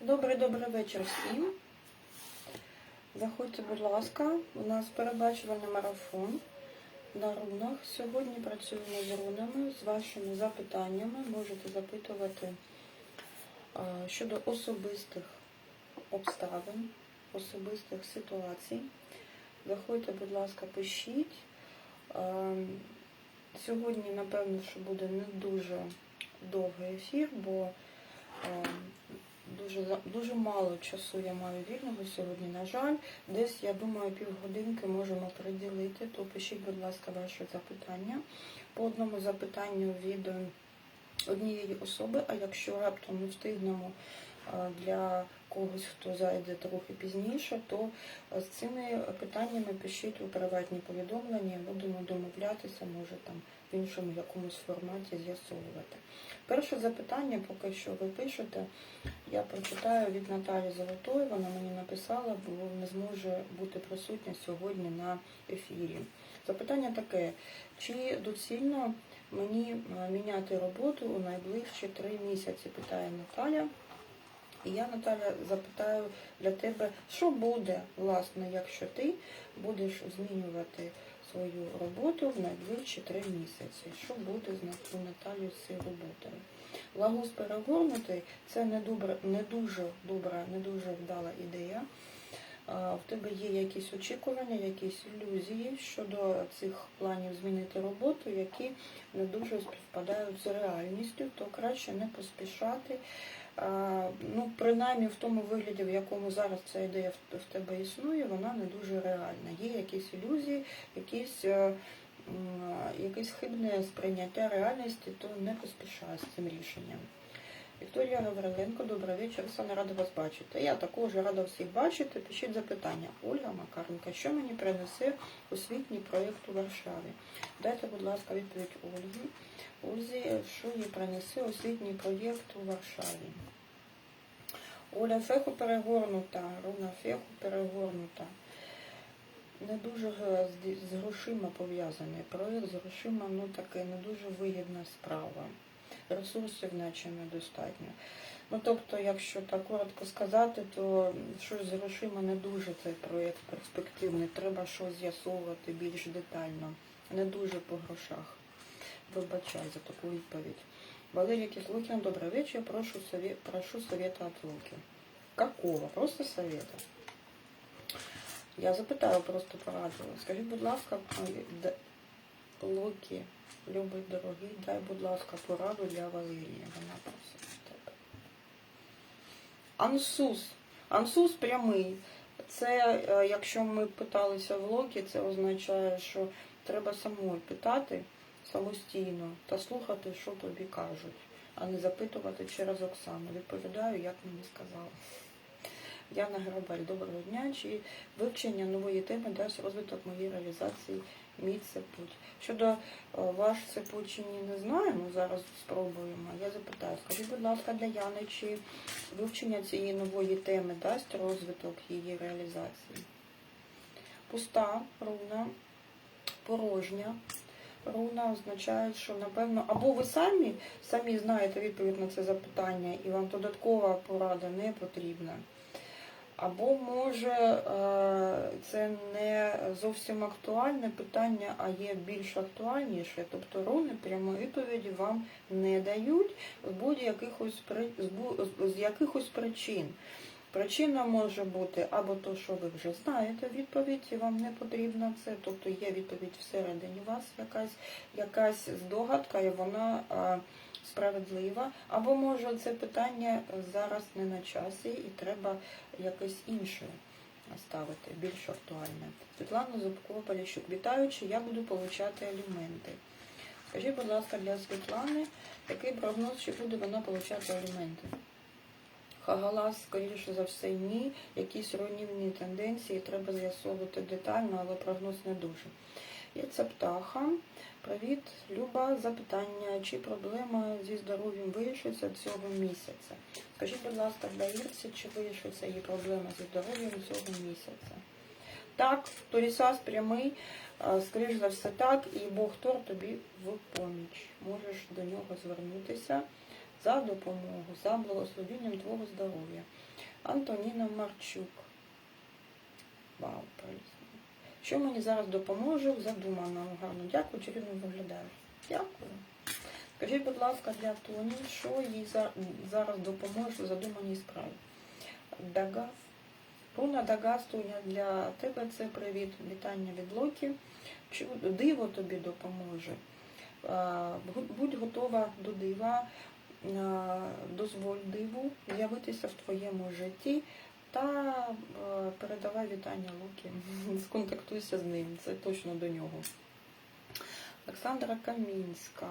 Добрий добрий вечір всім. Заходьте, будь ласка, у нас передбачувальний марафон на рунах. Сьогодні працюємо з рунами, з вашими запитаннями. Можете запитувати щодо особистих обставин, особистих ситуацій. Заходьте, будь ласка, пишіть. Сьогодні, напевно, що буде не дуже довгий ефір, бо Дуже дуже мало часу я маю вільного сьогодні, на жаль. Десь, я думаю, півгодинки можемо приділити, то пишіть, будь ласка, ваші запитання. По одному запитанню від е, однієї особи, а якщо раптом не встигнемо е, для когось, хто зайде трохи пізніше, то е, з цими питаннями пишіть у приватні повідомлення, будемо домовлятися, може там в іншому якомусь форматі з'ясовувати. Перше запитання, поки що ви пишете, я прочитаю від Наталі Золотої. Вона мені написала, бо не зможе бути присутня сьогодні на ефірі. Запитання таке: чи доцільно мені е, міняти роботу у найближчі три місяці? Питає Наталя. І я, Наталя, запитаю для тебе, що буде, власне, якщо ти будеш змінювати свою роботу в найближчі три місяці. Що буде у Наталі з цією роботою? Лагус перегорнутий це не, добре, не дуже добра, не дуже вдала ідея. В тебе є якісь очікування, якісь ілюзії щодо цих планів змінити роботу, які не дуже співпадають з реальністю, то краще не поспішати. Ну, принаймні в тому вигляді, в якому зараз ця ідея в- тебе існує, вона не дуже реальна. Є якісь ілюзії, якісь, е, якесь хибне сприйняття реальності, то не поспішай з цим рішенням. Вікторія Гавриленко, добрий вечір. Оксана, рада вас бачити. Я також рада всіх бачити. Пишіть запитання. Ольга Макаренка, що мені принесе освітній проєкт у Варшаві? Дайте, будь ласка, відповідь Ольгі. Ользі, що їй принесе освітній проєкт у Варшаві? Оля феху перегорнута, руна феху перегорнута. Не дуже з, грошима пов'язаний проєкт, з грошима ну таке не дуже вигідна справа. Ресурсів наче недостатньо. Ну тобто, якщо так коротко сказати, то щось з грошима не дуже цей проєкт перспективний. Треба щось з'ясовувати більш детально. Не дуже по грошах. Вибачай за таку відповідь. Валерий Кислухин, добрый вечер. Прошу, совет, прошу совета от Луки. Какого? Просто совета. Я запитаю просто пораду. Скажіть, будь ласка, Луки, любий дорогий, дай, будь ласка, пораду для Валерії. Вона просить тебе. Ансус. Ансус прямий. Це, е, якщо ми питалися в Локі, це означає, що треба самою питати самостійно та слухати, що тобі кажуть, а не запитувати через Оксану. Відповідаю, як мені сказали. Яна Грабель, доброго дня. Чи вивчення нової теми дасть розвиток моєї реалізації мій це путь? Щодо е, ваш це чи ні, не знаю, ну зараз спробуємо. Я запитаю, скажіть, будь ласка, для Яни, чи вивчення цієї нової теми дасть розвиток її реалізації? Пуста руна, порожня. Руна означає, що напевно, або ви самі самі знаєте відповідь на це запитання, і вам додаткова порада не потрібна. Або може е, це не зовсім актуальне питання, а є більш актуальніше. Тобто руни прямої відповіді вам не дають з будь-яких ось при- з бу- з- з якихось причин. Причина може бути або то, що ви вже знаєте відповідь, і вам не потрібно це, тобто є відповідь всередині вас, якась, якась здогадка, і вона а, справедлива, або може це питання зараз не на часі і треба якесь інше ставити, більш актуальне. Світлана Зубкова Поліщук, вітаючи, я буду получати аліменти. Скажіть, будь ласка, для Світлани, який прогноз, чи буде вона получати аліменти? Хагалас, скоріше за все, ні. Якісь руйнівні тенденції треба з'ясовувати детально, але прогноз не дуже. Є це птаха. Привіт, Люба. Запитання, чи проблема зі здоров'ям вирішиться цього місяця? Скажіть, будь ласка, для чи вирішиться її проблема зі здоров'ям цього місяця? Так, Торісас прямий, скоріш за все так, і Бог Тор тобі в поміч. Можеш до нього звернутися. За допомогу, за благословенням Твого здоров'я. Антоніна Марчук. Вау, прелісно. Що мені зараз допоможе в задуманому гарно. Дякую, чарівно виглядаю. Дякую. Скажіть, будь ласка, для Тоні, що їй зараз допоможе в задуманій справі? Дагас. Руна Дагас, Тоня, для тебе це привіт, вітання від Локі. Диво тобі допоможе? Будь- готова до дива, дозволь диву з'явитися в твоєму житті та е, передавай вітання Луки. Сконтактуйся з ним, це точно до нього. Олександра Камінська.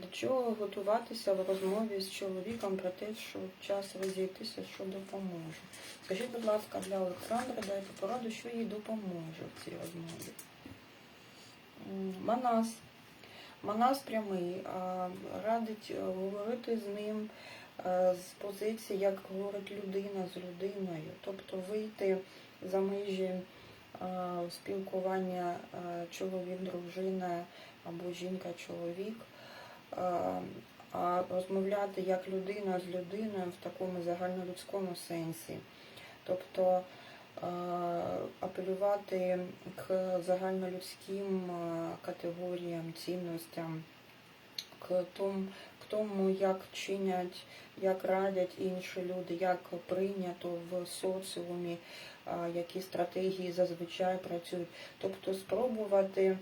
До чого готуватися в розмові з чоловіком про те, що час розійтися, що допоможе? Скажіть, будь ласка, для Олександра дайте пораду, що їй допоможе в цій розмові. Манас. Манас прямий. Радить е, говорити з ним е, з позиції, як говорить людина з людиною. Тобто вийти за межі е, спілкування чоловік-дружина або жінка-чоловік, а розмовляти як людина з людиною в такому загальнолюдському сенсі. Тобто апелювати к загальнолюдським е, категоріям, цінностям, к тому, к тому, як чинять, як радять інші люди, як прийнято в соціумі, які стратегії зазвичай працюють. Тобто спробувати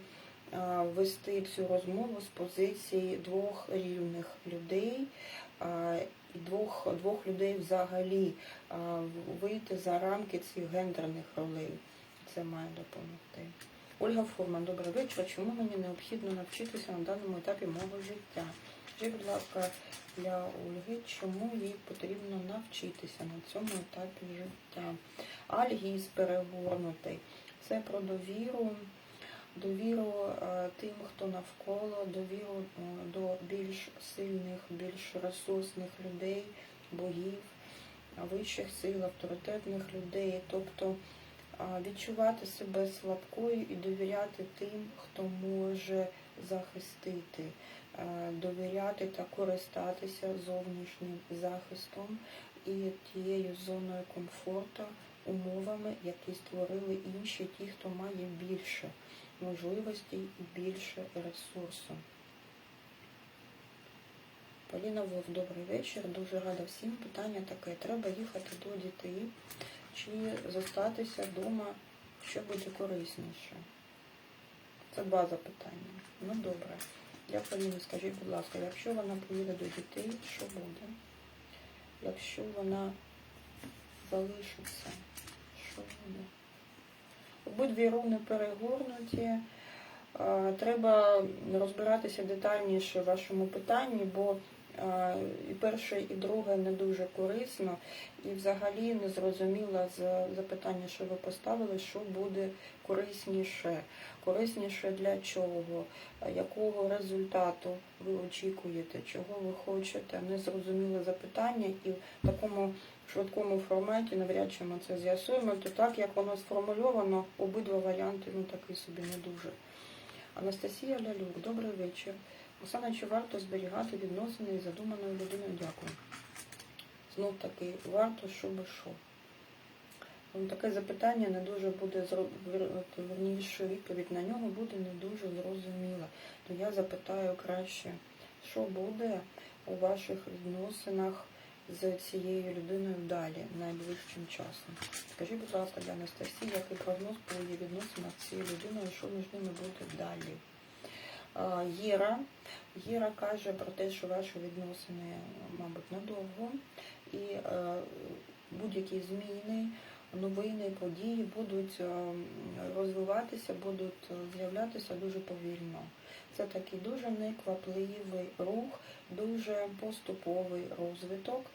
вести цю розмову з позиції двох рівних людей. І Двох, двох людей взагалі вийти за рамки цих гендерних ролей. Це має допомогти. Ольга Фурман, добрий вечір. Чому мені необхідно навчитися на даному етапі мого життя? Скажіть, будь ласка, для Ольги, чому їй потрібно навчитися на цьому етапі життя? Альгіз перегорнутий. Це про довіру, довіру е, тим, хто навколо, довіру е, до більш сильних, більш ресурсних людей, богів, вищих сил, авторитетних людей. Тобто відчувати себе слабкою і довіряти тим, хто може захистити, е, довіряти та користатися зовнішнім захистом і тією зоною комфорту, умовами, які створили інші, ті, хто має більше можливостей і більше ресурсу. Поліна Вов, добрий вечір. Дуже рада всім. Питання таке. Треба їхати до дітей чи зостатися вдома, що буде корисніше? Це два запитання. Ну добре. Я Поліна, скажіть, будь ласка, якщо вона поїде до дітей, що буде? Якщо вона залишиться, що буде? Обидві руни перегорнуті. Треба розбиратися детальніше в вашому питанні, бо і перше, і друге не дуже корисно, і взагалі не зрозуміла з запитання, що ви поставили, що буде корисніше. Корисніше для чого, якого результату ви очікуєте, чого ви хочете. Незрозуміле запитання, і в такому швидкому форматі навряд чи ми це з'ясуємо, то так як воно сформульовано, обидва варіанти ну такий собі не дуже. Анастасія Лялюк, добрий вечір. Оксана, чи варто зберігати відносини із задуманою людиною? Дякую. Знов таки, варто, щоб що. Таке запитання не дуже буде верніше відповідь на нього буде не дуже зрозуміла. То я запитаю краще, що буде у ваших відносинах з цією людиною далі, найближчим часом. Скажіть, будь ласка, для Анастасії, який прогноз по її відносинах з цією людиною, що між ними буде далі? Єра. Єра каже про те, що ваші відносини, мабуть, надовго, і е, будь-які зміни, новини, події будуть е, розвиватися, будуть е, з'являтися дуже повільно. Це такий дуже неквапливий рух, дуже поступовий розвиток,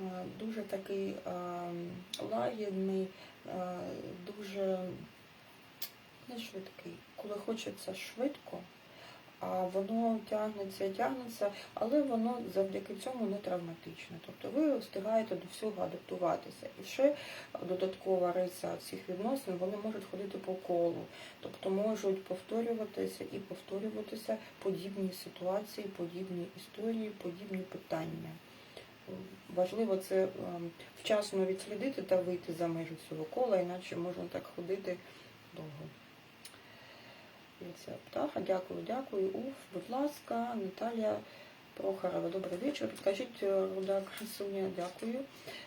е, дуже такий е, лагідний, е, дуже не швидкий. Коли хочеться швидко, а воно тягнеться, тягнеться, але воно завдяки цьому не травматичне. Тобто ви встигаєте до всього адаптуватися. І ще додаткова риса цих відносин, вони можуть ходити по колу, тобто можуть повторюватися і повторюватися подібні ситуації, подібні історії, подібні питання. Важливо це ем, вчасно відслідити та вийти за межі цього кола, іначе можна так ходити довго. Це птаха, дякую, дякую. Уф, будь ласка, Наталія Прохорова. Добрий вечір. Підкажіть, Руда Красуня, дякую.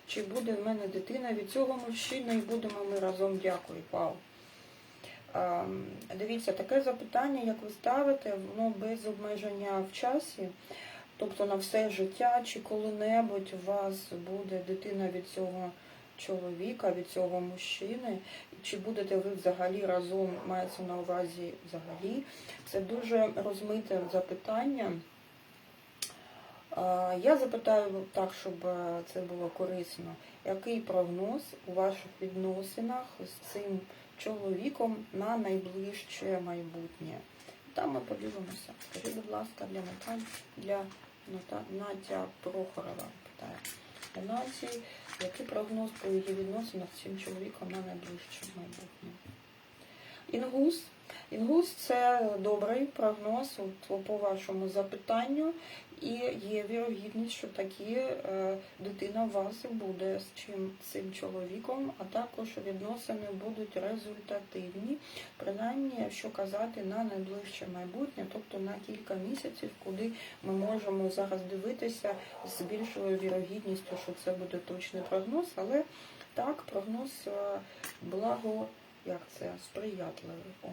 Чи буде в мене дитина від цього мужчини і будемо ми разом? Дякую. Вау. Ем, Дивіться, таке запитання, як ви ставите, воно без обмеження в часі. Тобто на все життя, чи коли-небудь у вас буде дитина від цього чоловіка, від цього мужчини, чи будете ви взагалі разом, мається на увазі взагалі. Це дуже розмите запитання. Я запитаю так, щоб е, це було корисно. Який прогноз у ваших відносинах з цим чоловіком на найближче майбутнє? Там ми подивимося. Скажіть, будь ласка, для Наталі, для Надя Прохорова питає. Для який прогноз по її відносинах з цим чоловіком на найближче майбутнє? Інгус. Інгус це добрий прогноз от, по вашому запитанню, і є вірогідність, що такі е, дитина у вас буде з чим цим чоловіком, а також відносини будуть результативні, принаймні, якщо казати на найближче майбутнє, тобто на кілька місяців, куди ми можемо зараз дивитися з більшою вірогідністю, що це буде точний прогноз, але так, прогноз е, благо, як це, сприятливий. О.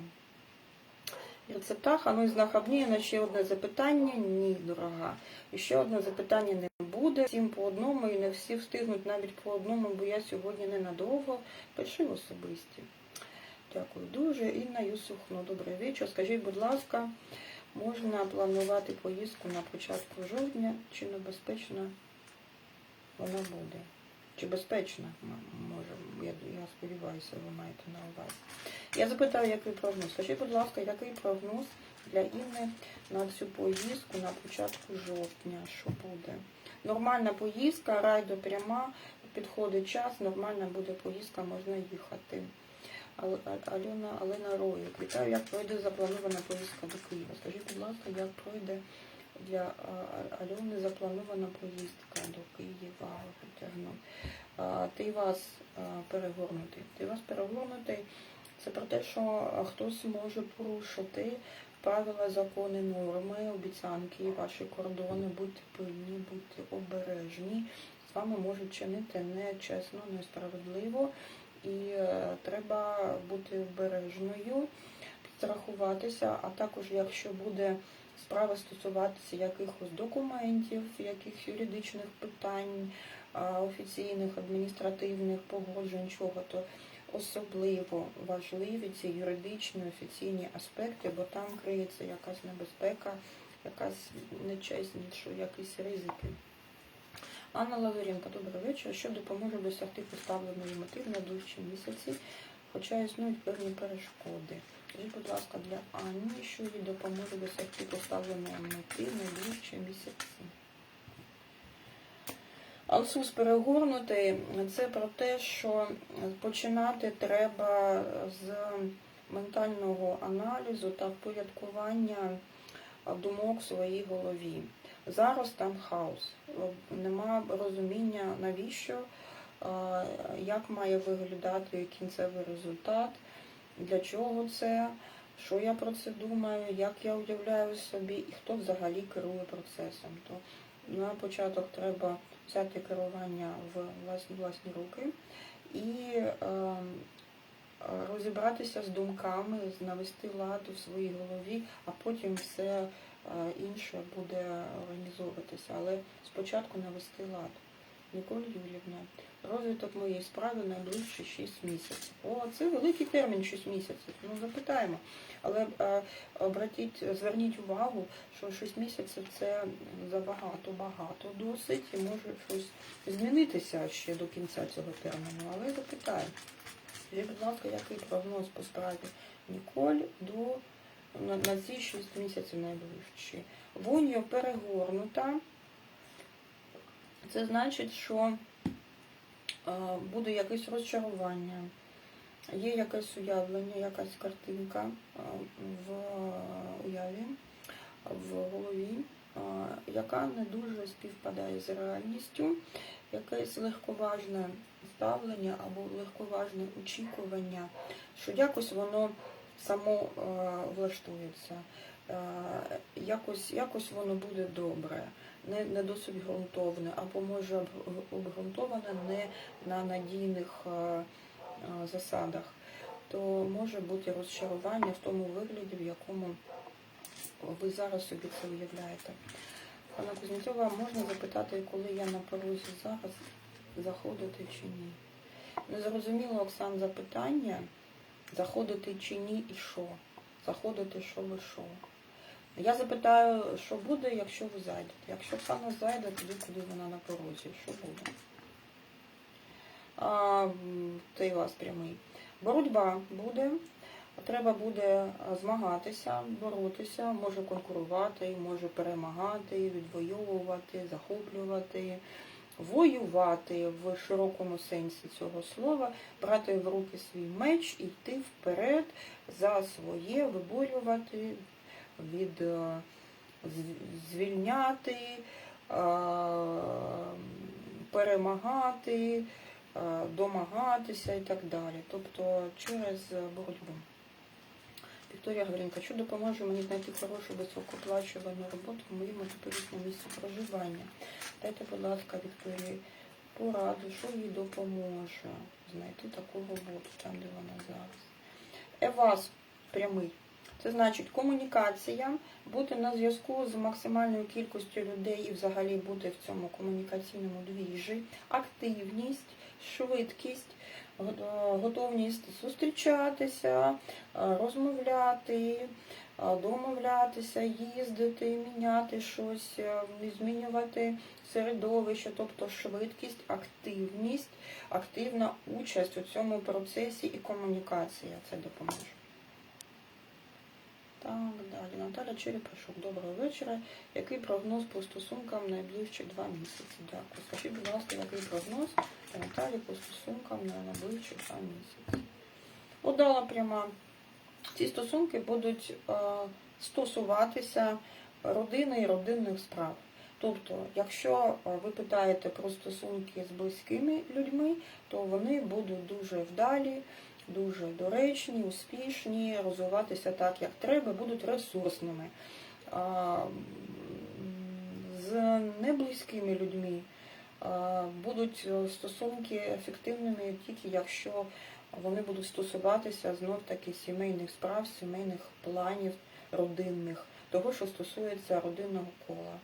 Рецептах, а ну і знак обміну, ще одне запитання. Ні, дорога. І ще одне запитання не буде. Всім по одному і не всі встигнуть навіть по одному, бо я сьогодні ненадовго. Пиши особисті. Дякую дуже. Інна Юсухно, добрий вечір. Скажіть, будь ласка, можна планувати поїздку на початку жовтня, чи небезпечна вона буде? Чи безпечна? Може, я, я сподіваюся, ви маєте на увазі. Я запитаю, який прогноз. Скажіть, будь ласка, який прогноз для Інни на цю поїздку на початку жовтня? Що буде? Нормальна поїздка, райдо пряма, підходить час, нормальна буде поїздка, можна їхати. Ал- А- Альона Алена Роїк. Вітаю, як пройде запланована поїздка до Києва. Скажіть, будь ласка, як пройде для А- Альони запланована поїздка до Києва? Витягну. Ти вас перегорнутий. Ти вас перегорнутий. Це про те, що хтось може порушити правила, закони, норми, обіцянки, ваші кордони, будьте пильні, будьте обережні. З вами можуть чинити нечесно, несправедливо, і е, треба бути обережною, підстрахуватися, а також, якщо буде справа стосуватися якихось документів, яких юридичних питань, офіційних, адміністративних погоджень, чого то особливо важливі ці юридичні офіційні аспекти, бо там криється якась небезпека, якась нечесність, якісь ризики. Анна Лазаренко, добрий вечір. Що допоможе досягти поставленої мети в найближчі місяці, хоча існують певні перешкоди. Скажіть, будь ласка, для Ані, що їй допоможе досягти поставленої мети найближчі місяці? Алсус перегорнутий це про те, що починати треба з ментального аналізу та впорядкування думок в своїй голові. Зараз там хаос. Нема розуміння, навіщо, як має виглядати кінцевий результат, для чого це, що я про це думаю, як я уявляю собі, і хто взагалі керує процесом. То на початок треба взяти керування в власні власні руки і е, розібратися з думками, навести лад у своїй голові, а потім все е, інше буде організовуватися. Але спочатку навести лад. Ніколь Юрівна, розвиток моєї справи найближчі 6 місяців. О, це великий термін 6 місяців. Ну, запитаємо. Але е, обратіть, зверніть увагу, що 6 місяців це забагато, багато досить, і може щось змінитися ще до кінця цього терміну. Але запитаємо. Скажіть, будь ласка, який прогноз по справі Ніколь до на, на ці 6 місяців найближчі. Вуньо перегорнута. Це значить, що буде якесь розчарування, є якесь уявлення, якась картинка е, в уяві, в голові, е, яка не дуже співпадає з реальністю, якесь легковажне ставлення або легковажне очікування, що якось воно само е, влаштується, е, якось, якось воно буде добре не, не досить ґрунтовне, або може обґрунтоване не на надійних е, е, засадах, то може бути розчарування в тому вигляді, в якому ви зараз собі це уявляєте. Пана Кузнєцова, можна запитати, коли я на порозі зараз заходити чи ні? Не зрозуміло, Оксан, запитання, заходити чи ні і що? Заходити, що ви що? Я запитаю, що буде, якщо ви зайдете. Якщо Оксана зайде, тоді куди вона на порозі, що буде? А, у вас прямий. Боротьба буде. Треба буде змагатися, боротися, може конкурувати, може перемагати, відвоювати, захоплювати, воювати в широкому сенсі цього слова, брати в руки свій меч і йти вперед за своє, виборювати, від е, звільняти, е, перемагати, е, домагатися і так далі. Тобто через боротьбу. Вікторія Гаврінка, що допоможе мені знайти хорошу високооплачувану роботу в моєму теперішньому місці проживання? Дайте, будь ласка, Вікторії пораду, що їй допоможе знайти таку роботу там, де вона зараз. Евас прямий. Це значить комунікація, бути на зв'язку з максимальною кількістю людей і взагалі бути в цьому комунікаційному двіжі, активність, швидкість, е, готовність зустрічатися, е, розмовляти, е, домовлятися, їздити, міняти щось, змінювати середовище, тобто швидкість, активність, активна участь у цьому процесі і комунікація. Це допоможе. Так, далі. Наталя Черепашук. Доброго вечора. Який прогноз по стосункам найближчі два місяці? Дякую. Скажіть, будь ласка, який прогноз Наталі по стосункам на найближчі два місяці? Удала пряма. Ці стосунки будуть е, стосуватися родини і родинних справ. Тобто, якщо е, ви питаєте про стосунки з близькими людьми, то вони будуть дуже вдалі, дуже доречні, успішні, розвиватися так, як треба, будуть ресурсними. З неблизькими людьми будуть е, стосунки ефективними тільки якщо вони будуть стосуватися знов таки сімейних справ, сімейних планів родинних, того, що стосується родинного кола,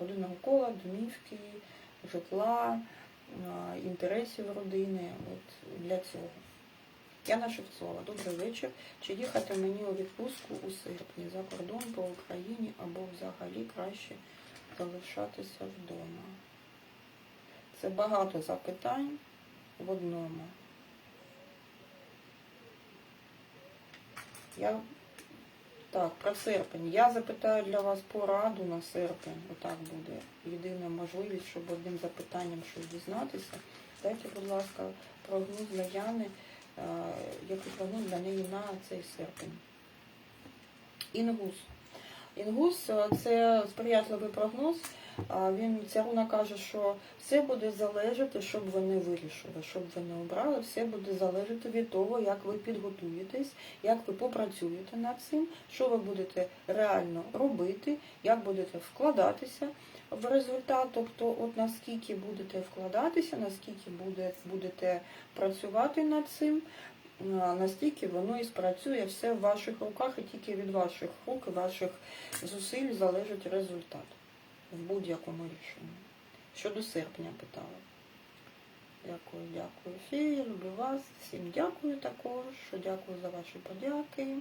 родинного кола, домівки, житла, інтересів родини. От для цього. Яна Шевцова, добрий вечір. Чи їхати мені у відпустку у серпні за кордон по Україні або взагалі краще залишатися вдома? Це багато запитань в одному. Я так, про серпень. Я запитаю для вас пораду на серпень. Отак буде. Єдина можливість, щоб одним запитанням щось дізнатися. Дайте, будь ласка, прогноз для Яни, е, який прогноз для неї на цей серпень. Інгус. Інгус е, це сприятливий прогноз. Він ця руна каже, що все буде залежати, щоб ви не вирішили, щоб ви не обрали, все буде залежати від того, як ви підготуєтесь, як ви попрацюєте над цим, що ви будете реально робити, як будете вкладатися в результат. Тобто, от наскільки будете вкладатися, наскільки буде, будете працювати над цим, настільки воно і спрацює все в ваших руках, і тільки від ваших рук ваших зусиль залежить результат в будь-якому рішенні. Щодо серпня питала. Дякую, дякую, Фея, люблю вас. Всім дякую також. Дякую за ваші подяки.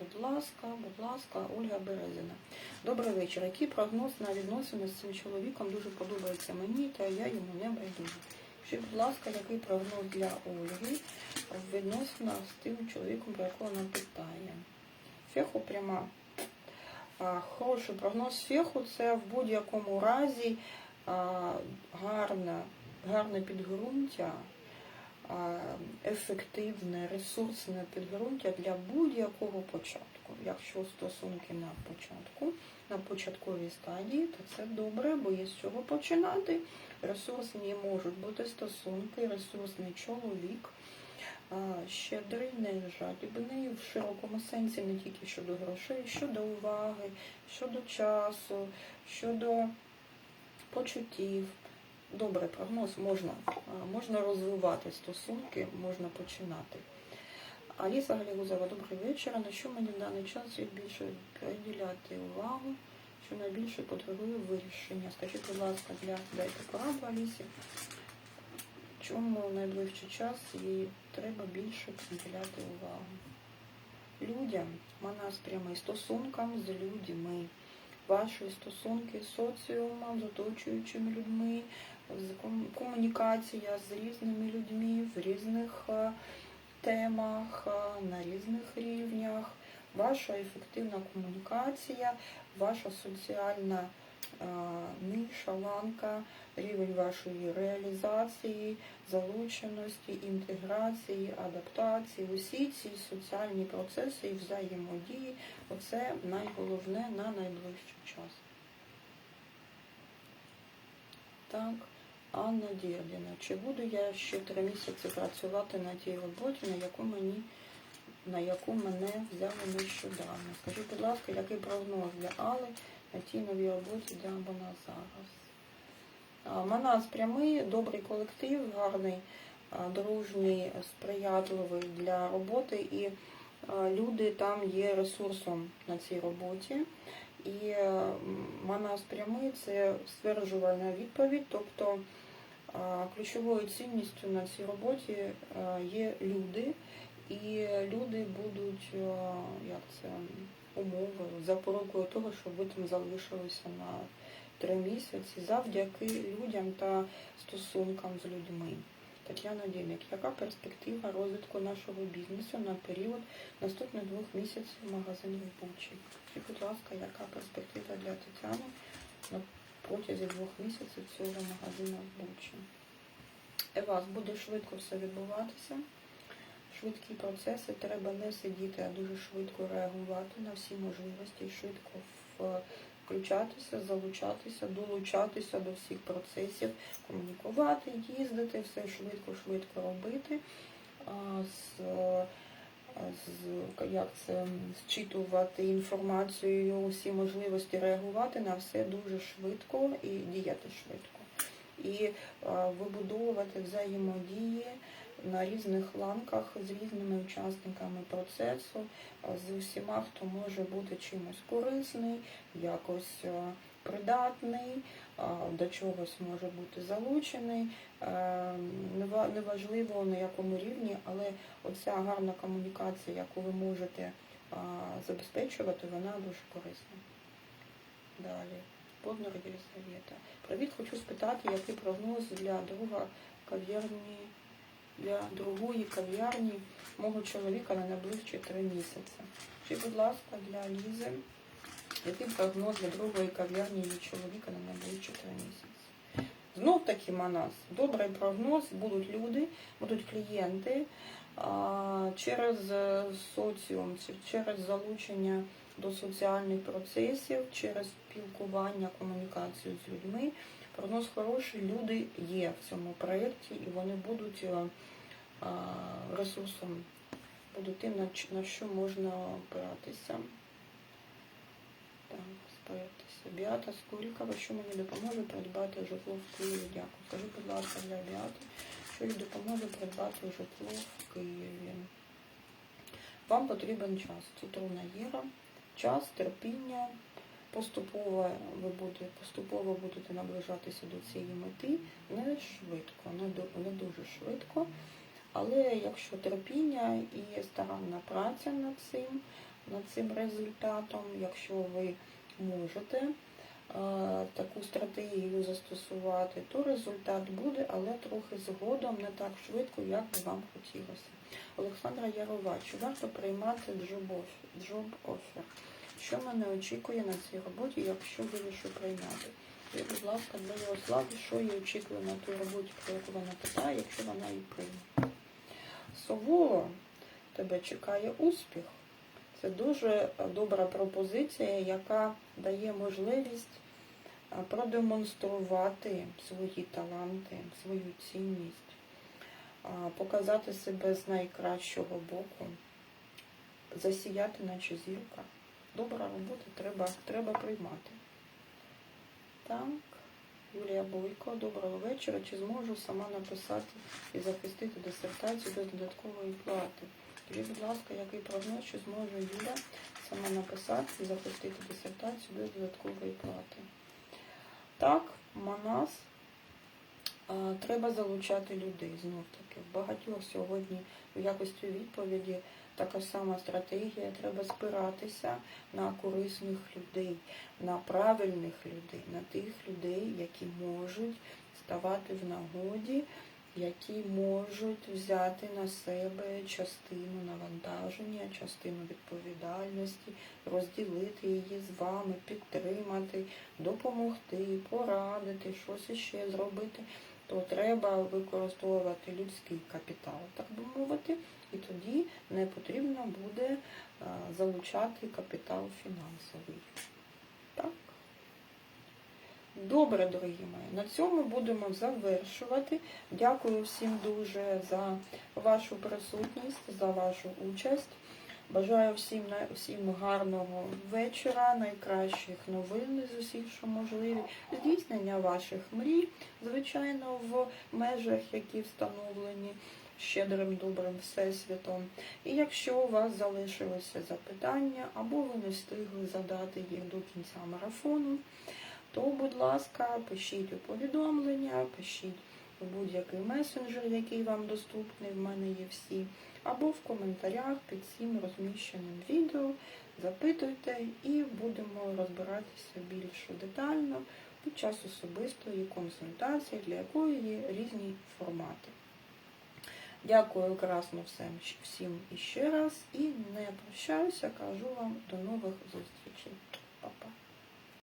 Будь ласка, будь ласка, Ольга Березина. Добрий вечір. Який прогноз на відносини з цим чоловіком дуже подобається мені, та я йому не байдужу. Скажіть, будь ласка, який прогноз для Ольги в відносинах з тим чоловіком, про якого вона питає? Феху пряма. Хороший прогноз феху це в будь-якому разі гарне, гарне підґрунтя, ефективне, ресурсне підґрунтя для будь-якого початку. Якщо стосунки на початку, на початковій стадії, то це добре, бо є з чого починати. Ресурсні можуть бути стосунки, ресурсний чоловік, щедрий, нежадібний в широкому сенсі, не тільки щодо грошей, щодо уваги, щодо часу, щодо почуттів. Добре, прогноз можна, можна розвивати стосунки, можна починати. Аліса Галігузова, добрий вечір. На що мені в даний час слід більше приділяти увагу, що найбільше потребує вирішення? Скажіть, будь ласка, для дайте пораду Алісі. Чому в найближчий час їй треба більше приділяти увагу? Людям, манас прямий стосункам з людьми, ваші стосунки з соціумом, з оточуючими людьми, з комунікація з різними людьми в різних е, темах, е, на різних рівнях, ваша ефективна комунікація, ваша соціальна е, ниша, ланка, рівень вашої реалізації, залученості, інтеграції, адаптації, усі ці соціальні процеси і взаємодії, оце найголовне на найближчий час. Так, Анна Дєрдіна. Чи буду я ще три місяці працювати на тій роботі, на яку мені на яку мене взяли нещодавно? Скажіть, будь ласка, який прогноз для Алли на тій новій роботі, де вона зараз? Манас прямий, добрий колектив, гарний, дружній, сприятливий для роботи, і люди там є ресурсом на цій роботі. І Манас прямий це стверджувальна відповідь, тобто ключовою цінністю на цій роботі є люди, і люди будуть як це умовою, запорукою того, щоб ви там залишилися на три місяці завдяки людям та стосункам з людьми. Тетяна Дімік, яка перспектива розвитку нашого бізнесу на період наступних двох місяців магазинів Бучі? Скажіть, будь ласка, яка перспектива для Тетяни протязі двох місяців цього магазину в Бучі? Евас, буде швидко все відбуватися. Швидкі процеси, треба не сидіти, а дуже швидко реагувати на всі можливості, швидко включатися, залучатися, долучатися до всіх процесів, комунікувати, їздити, все швидко-швидко робити. З, з, як це, зчитувати інформацію, усі можливості реагувати на все дуже швидко і діяти швидко. І вибудовувати взаємодії на різних ланках з різними учасниками процесу, з усіма, хто може бути чимось корисний, якось придатний, до чогось може бути залучений. Е, Неважливо на якому рівні, але оця гарна комунікація, яку ви можете забезпечувати, вона дуже корисна. Далі. Поднор Єлизавета. Привіт, хочу спитати, який прогноз для друга кав'ярні, для другої кав'ярні мого чоловіка на найближчі три місяці. Чи, будь ласка, для Лізи, який прогноз для другої кав'ярні її чоловіка на найближчі три місяці? Знов таки Манас. Добрий прогноз, будуть люди, будуть клієнти через е, соціум, через залучення до соціальних процесів, через спілкування, комунікацію з людьми. Прогноз хороший, люди є в цьому проєкті і вони будуть е, ресурсом, будуть тим, на, що можна опиратися. Так, спиратися. Біата Скурікова, що мені допоможе придбати житло в Києві. Дякую. Скажи, будь ласка, для Біати, що їй допоможе придбати житло в Києві. Вам потрібен час. Цитровна Іра, час, терпіння. Поступово ви будете, поступово будете наближатися до цієї мети не швидко, не, не дуже швидко. Але якщо терпіння і старанна праця над цим, над цим результатом, якщо ви можете таку стратегію застосувати, то результат буде, але трохи згодом, не так швидко, як би вам хотілося. Олександра Ярова, чи варто приймати offer? Що мене очікує на цій роботі, якщо вирішу прийняти? І, будь ласка, для Ярослави, що її очікує на тій роботі, про яку вона питає, якщо вона її прийме. Сово, тебе чекає успіх. Це дуже добра пропозиція, яка дає можливість продемонструвати свої таланти, свою цінність, показати себе з найкращого боку, засіяти, наче зірка. Добра робота треба, треба приймати. Так, Юлія Бойко, доброго вечора. Чи зможу сама написати і захистити дисертацію без додаткової плати? Скажіть, будь ласка, який прогноз, чи зможе Юля сама написати і захистити дисертацію без додаткової плати? Так, Манас, треба залучати людей знов таки. В багатьох сьогодні в якості відповіді така сама стратегія. Треба спиратися на корисних людей, на правильних людей, на тих людей, які можуть ставати в нагоді які можуть взяти на себе частину навантаження, частину відповідальності, розділити її з вами, підтримати, допомогти, порадити, щось іще зробити, то треба використовувати людський капітал, так би мовити, і тоді не потрібно буде залучати капітал фінансовий. Так? Добре, дорогі мої, на цьому будемо завершувати. Дякую всім дуже за вашу присутність, за вашу участь. Бажаю всім всім гарного вечора, найкращих новин з усіх, що можливі, здійснення ваших мрій, звичайно, в межах, які встановлені щедрим добрим всесвітом. І якщо у вас залишилися запитання, або ви не встигли задати їх до кінця марафону, то, будь ласка, пишіть у повідомлення, пишіть у будь-який месенджер, який вам доступний, в мене є всі, або в коментарях під цим розміщеним відео. Запитуйте і будемо розбиратися більш детально під час особистої консультації, для якої є різні формати. Дякую красно всім, всім іще раз і не прощаюся, кажу вам до нових зустрічей. Па-па.